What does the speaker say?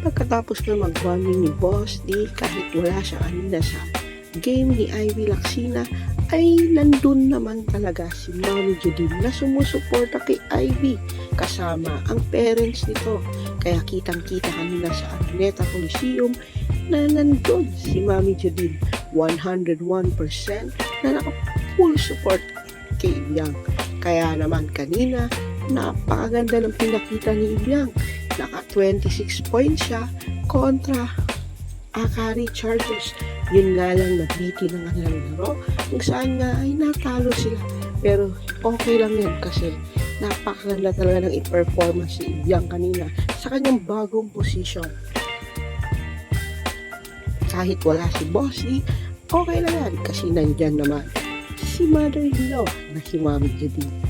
Pagkatapos na mag-bonding ni Boss D, kahit wala siya kanina sa game ni Ivy Laxina, ay nandun naman talaga si Mami Judin na sumusuporta kay Ivy kasama ang parents nito. Kaya kitang-kita kanina sa Araneta Coliseum na nandun si Mami Judin 101% na naka-full support kay Ibyang. Kaya naman kanina, napakaganda ng pinakita ni Ibyang. Naka 26 points siya kontra Akari Chargers. Yun nga lang nabiti ng kanilang laro kung saan nga ay natalo sila. Pero okay lang yan kasi napakaganda talaga ng i-performance si Ibyang kanina sa kanyang bagong position. Kahit wala si Bossy, okay lang yan kasi nandyan naman si mother-in-law na si Mami Judy.